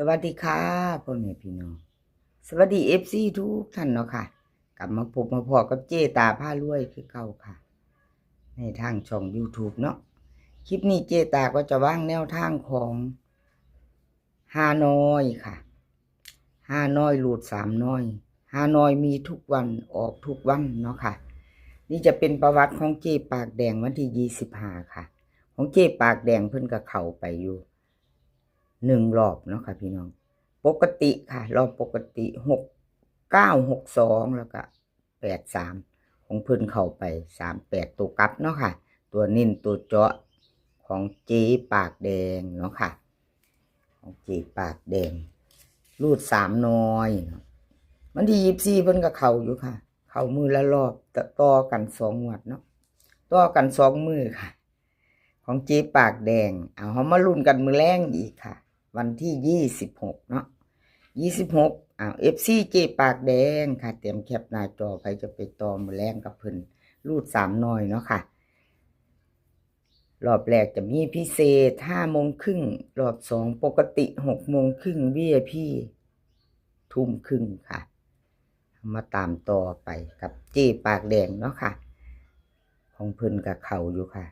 สวัสดีค่ะพ่อแม่พี่น้อง สวัสดีเอฟซีทุกท่านเนาะค่ะ กลับมาพบมาพอกับเจตาผ้ารวยคือเก่าค่ะ ในทางช่อง YouTube เนาะคลิปนี้เจตาก็จะว่างแนวทางของฮานอยค่ะฮานอยหลุดสามน้อยฮานอยมีทุกวันออกทุกวันเนาะค่ะ นี่จะเป็นประวัติของเจปากแดงวันที่ยี่สิบห้าค่ะ ของเจปากแดงเพิ่นก็เข้าไปอยู่ หนึ่งรอบเนาะค่ะพี่น้อง ปกติค่ะ รอบปกติหกเก้าหกสองแล้วก็แปดสามของเพิ่นเข้าไปสามแปดตัวกลับเนาะค่ะ ตัวนิ่นตัวเจาะของเจีปากแดงเนาะค่ะ ของเจีปากแดง รูดสามน้อยเนาะมันที่ยิบซี่เพิ่นก็เข่าอยู่ค่ะ เข่ามือละรอบต่อต่อกันสองหวัดเนาะต่อกันสองมือค่ะ ของเจีปากแดง เอาเขามาลุ้นกันมือแรงอีกค่ะ วันที่ยี่สิบหกเนาะยี่สิบหกอ้าวเอฟซีเจปากแดงค่ะ เตรียมแคปหน้าจอใครจะไปตอมแรงกับเพิ่นรูดสามน้อยเนาะค่ะ รอบแรกจะมีพิเศษห้าโมงครึ่งรอบสองปกติหกโมงครึ่งวีไอพีทุ่มครึ่งค่ะ มาตามต่อไปกับเจปากแดงเนาะค่ะ ของเพิ่นกับเข่าอยู่ค่ะ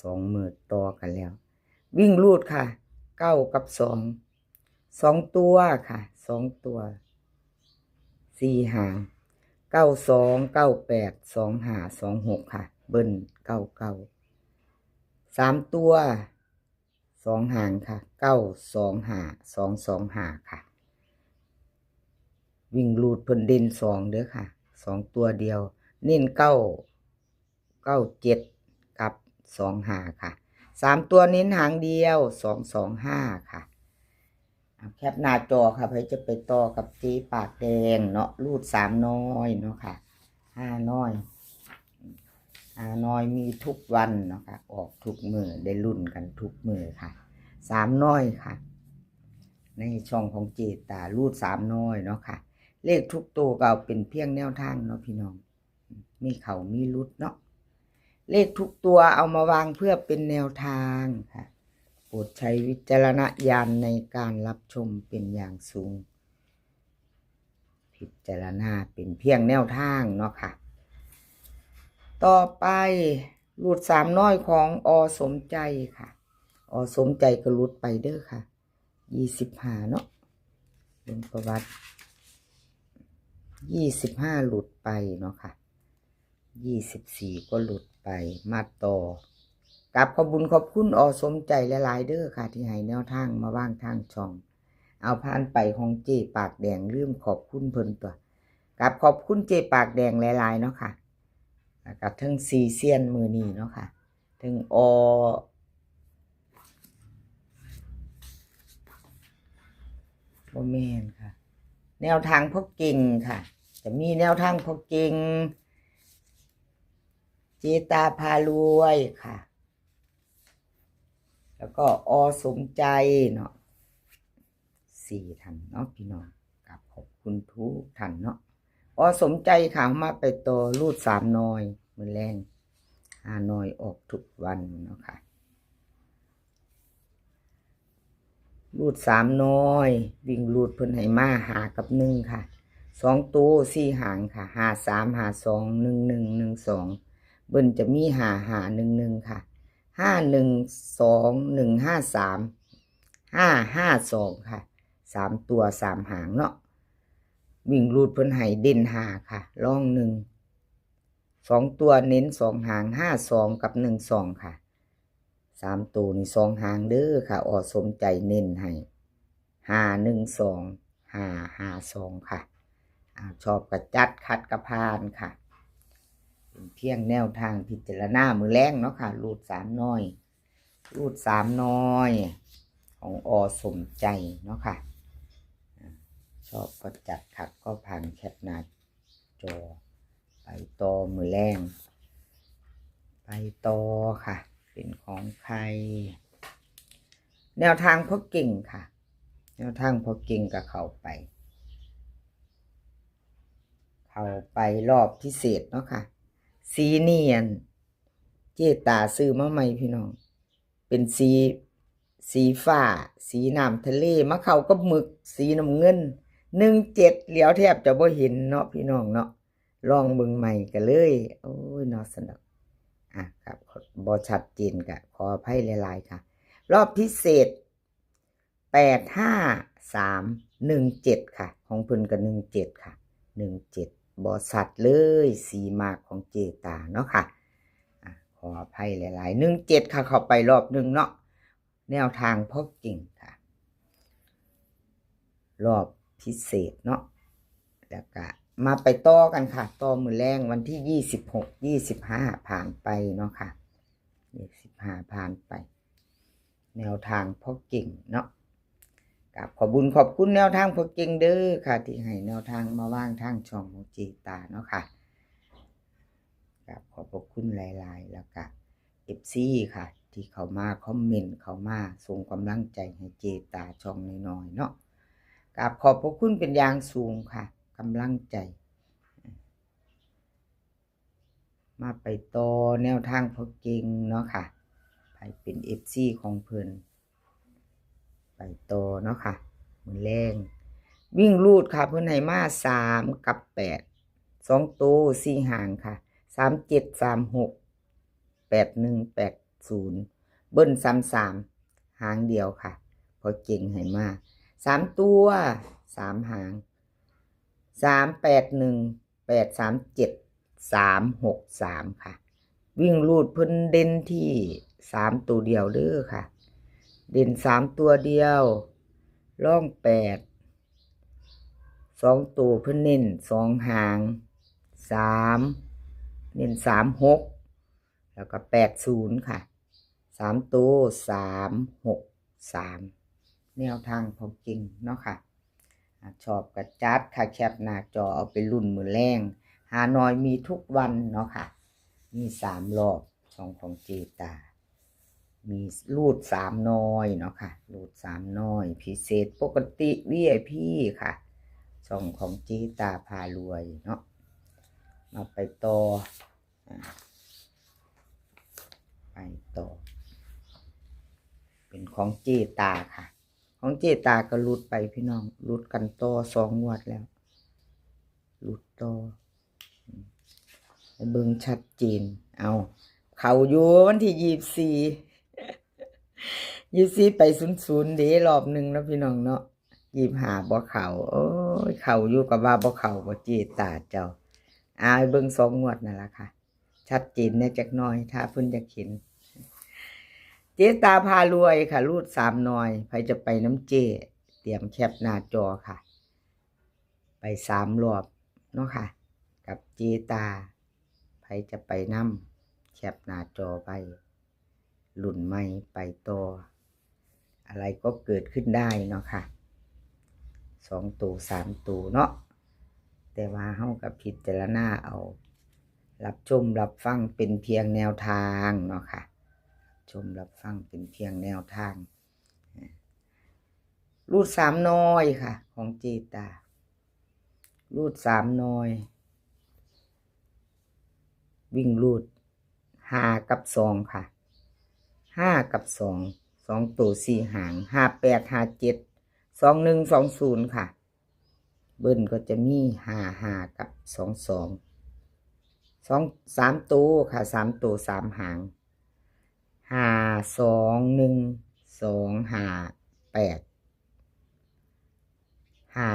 สองมือต่อกันแล้ว วิ่งรูดค่ะ เก้ากับสองสองตัวค่ะสองตัวสี่หางเก้าสองเก้าแปดสองหาสองหกค่ะ เบิ้ลเก้าเก้าสามตัวสองหางค่ะเก้าสองหาสองสองหาค่ะ วิ่งรูดเพิ่นเด่นสองเด้อค่ะสองตัวเดียว เน้นเก้าเก้าเจ็ดกับสองหาค่ะ สามตัวเน้นหางเดียวสองสองห้าค่ะแคปหน้าจอค่ะเพื่อจะไปต่อกับจีปากแดงเนาะรูดสามน้อยเนาะค่ะห้าน้อยห้าน้อยมีทุกวันเนาะค่ะออกทุกมือได้รุ่นกันทุกมือค่ะสามน้อยค่ะ ในช่องของเจตารูดสามน้อยเนาะค่ะ เลขทุกตัวก็เอาเป็นเพียงแนวทางเนาะพี่น้อง มีเขามีรุดเนาะ เลขทุกตัวเอามาวางเพื่อเป็นแนวทางค่ะ โปรดใช้วิจารณญาณในการรับชมเป็นอย่างสูง พิจารณาเป็นเพียงแนวทางเนาะค่ะ ต่อไปรูดสามน้อยของอสมใจค่ะ อสมใจก็รุดไปเด้อค่ะยี่สิบห้าเนาะเป็นประวัติยี่สิบห้าหลุดไปเนาะค่ะ ยี่สิบสี่ก็หลุดไปมาต่อกับขอบุญขอบคุณอสมใจหลายเด้อค่ะ ที่ให้แนวทางมาว่างทางช่อง เอาผ่านไปของเจปากแดงลืมขอบคุณเพิ่นตัวกับขอบคุณเจปากแดงหลายๆเนาะค่ะกับทั้งซีเซียนมือนีเนาะค่ะทั้งอโมเมนค่ะ แนวทางพวกเก่งค่ะ จะมีแนวทางพวกเก่ง จีตาพารวยค่ะ แล้วก็อสมใจเนาะสี่ท่านเนาะพี่น้องกับขอบคุณทุกท่านเนาะอสมใจค่ะมาไปต่อรูดสามน้อยมือแรงหาน้อยออกทุกวันเนาะค่ะรูดสามน้อย วิ่งรูดเพิ่นให้มาหากับหนึ่งค่ะสองตัวสี่หางค่ะหาสามหาสองหนึ่งหนึ่งหนึ่งสอง เบิ้ลจะมีหาหาหนึ่งหนึ่งค่ะห้าหนึ่งสองหนึ่งห้าสามห้าห้าสองค่ะสามตัวสามหางเนาะวิ่งรูดเพิ่นไห้เด่นหาค่ะล่องหนึ่งสองตัวเน้นสองหางห้าสองกับหนึ่งสองค่ะสามตัวนี่สองหางเด้อค่ะออสมใจเน้นให้ห้าหนึ่งสองห้าห้าสองค่ะอชอบกระจัดคัดกระพานค่ะ เป็นเพียงแนวทางพิจารณามือแรงเนาะค่ะ รูดสามน้อย รูดสามน้อย ของอสมใจเนาะค่ะ ชอบก็จัดขัดก็ผ่านแคปหน้าจอ ไปต่อมือแรงไปต่อค่ะ เป็นของใคร แนวทางพอเก่งค่ะ แนวทางพอเก่งกับเขาไปเข้าไปรอบพิเศษเนาะค่ะ สีเนียน เจตาซื้อมาใหม่พี่น้อง เป็นสีสีฟ้า สีน้ำทะเลมะเขากับหมึก สีน้ำเงินหนึ่งเจ็ดเหลียวแทบจะบ่เห็นเนาะพี่น้องเนาะลองเบิ่งใหม่กันเลย โอ้ยนาสนุกอะครับบ่ชัดเจนกะขออภัยหลาย ๆ ค่ะ รอบพิเศษแปดห้าสามหนึ่งเจ็ดค่ะ ของเพิ่นกับหนึ่งเจ็ดค่ะหนึ่งเจ็ด บอสัตว์เลยสีมากของเจตาเนาะค่ะขออภัยหลายๆหนึ่งเจ็ดค่ะเข้าไปรอบหนึ่งเนาะแนวทางพ่อเก่งค่ะ รอบพิเศษเนาะแล้วก็มาไปต่อกันค่ะต่อมือแรงวันที่ยี่สิบหกยี่สิบห้าผ่านไปเนาะค่ะยี่สิบห้าผ่านไป แนวทางพ่อเก่งเนาะ กับขอบุญขอบคุณแนวทางพอเก่งเด้อค่ะ ที่ให้แนวทางมาว่างทางช่องของจีตาเนาะค่ะกับขอบพระคุณหลาย ๆ แล้วก็เอฟซีค่ะ ที่เขามาคอมเมนต์เขามาส่งกำลังใจให้เจตาช่องน้อยๆเนาะกับขอบพระคุณเป็นอย่างสูงค่ะกำลังใจ มาไปต่อแนวทางพอเก่งเนาะค่ะไปเป็นเอฟซีของเพิ่น ไปต่อเนาะค่ะมือแรงวิ่งรูดค่ะเพิ่นให้มาสามกับแปดสองตัวสี่หางค่ะสามเจ็ดสามหกแปดหนึ่งแปดศูนย์เบิ้ลสามสามหางเดียวค่ะ พอเก่งให้มาสามตัวสามหางสามแปดหนึ่งแปดสามเจ็ดสามหกสามค่ะ วิ่งรูดเพิ่นเด่นที่สามตัวเดียวเด้อค่ะ เด่นสามตัวเดียว ล่องแปดสองตัวเพิ่นเน้นสองหางสามเน้นสามหกแล้วก็แปดศูนย์ค่ะสามตัวสามหกสามแนวทางพอจริงเนาะค่ะชอบกระจัดค่ะแคปหน้าจอเอาไปรุ่นมือแรงหานอยมีทุกวันเนาะค่ะ มีสามรอบช่องของเจตา มีรูดสามน้อยเนาะค่ะรูดสามน้อยพิเศษปกติ VIP ค่ะ ช่องของเจตาพารวยเนาะมาไปต่อไปต่อ เป็นของเจตาค่ะ ของเจตาก็รุดไปพี่น้องรุดกันต่อสองงวดแล้วรุดต่ออืมให้เบิ่งชัดเจนเอา เขาอยู่วันที่ยี่สี่ ยี่สี่ไปศูนย์ศูนย์เดรอบหนึ่งแล้วพี่น้องเนาะยีบหาบ่เขาโอ้ยเข่าอยู่กับว่าบ่เข่าบ่เจตาเจ้าอายเบิ่งสองงวดนั่นแหละค่ะ ชัดเจนแน่จักน่อย ถ้าเพิ่นจะเห็น เจตาพารวยค่ะ รูดสามหน่อยใครจะไปน้ำเจ เตรียมแคปหน้าจอค่ะ ไปสามรอบเนาะค่ะ กับเจตาใครจะไปน้ำแคปหน้าจอไปหลุ่นไม่ไปต่อ อะไรก็เกิดขึ้นได้เนาะค่ะสองตูสามตูเนาะแต่ว่าเฮากับพิจารณาเอา รับชมรับฟังเป็นเพียงแนวทางเนาะค่ะชมรับฟังเป็นเพียงแนวทางรูดสามน้อยค่ะ ของเจตารูดสามน้อย วิ่งรูดห้ากับสองค่ะห้ากับสอง องตัวสี่หางห้าแปดห้าเจ็ดสองหนึ่งสองศูนย์ค่ะ เบิ้ลก็จะมีห้าห้ากับสองสองสองสามตัวค่ะสามตัวสามหางห้าสองหนึ่งสองห้าแปดห้า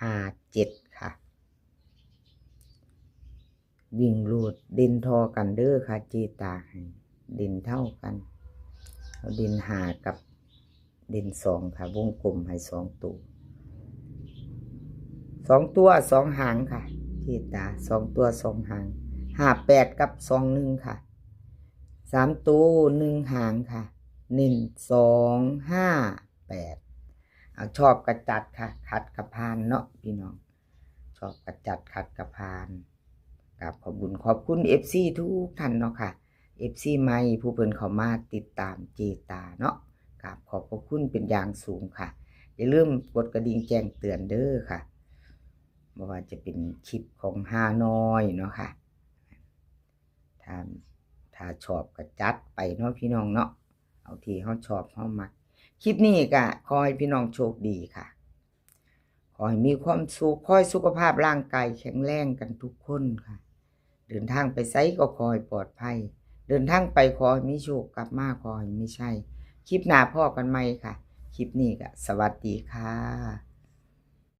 ห้าเจ็ดค่ะ วิ่งรูดด่นทอกันเด้อค่ะเจตาด่นเท่ากัน ด่นหากับด่นสองค่ะ วงกลมให้สองตัวสองตัวสองหางค่ะเจตาสองตัวสองหางห้าแปดกับสองหนึ่งค่ะสามตัวหนึ่งหางค่ะหนึ่งสองห้าแปดเอาชอบกระจัดค่ะ ขัดกระพานเนาะพี่น้อง ชอบกระจัดขัดกระพานกับขอบคุญขอบคุณเอฟซีทุกท่านเนาะค่ะ เอฟซีไม่ผู้เพิ่นเขามาติดตามเจตาเนาะกับขอบพระคุณเป็นอย่างสูงค่ะ อย่าลืมกดกระดิ่งแจ้งเตือนเด้อค่ะไม่ว่าจะเป็นคลิปของฮานอยเนาะค่ะถ้าถ้าชอบกระจัดไปเนาะพี่น้องเนาะเอาที่เขาชอบเขามักคลิปนี้ก็ขอให้พี่น้องโชคดีค่ะขอให้มีความสุขขอให้สุขภาพร่างกายแข็งแรงกันทุกคนค่ะ เดินทางไปไสก็ขอให้ปลอดภัย เดินทางไปขอให้มีโชคกลับมาขอให้ไม่ใช่คลิปหน้าพ่อกันไหมค่ะ คลิปนี้ก็สวัสดีค่ะ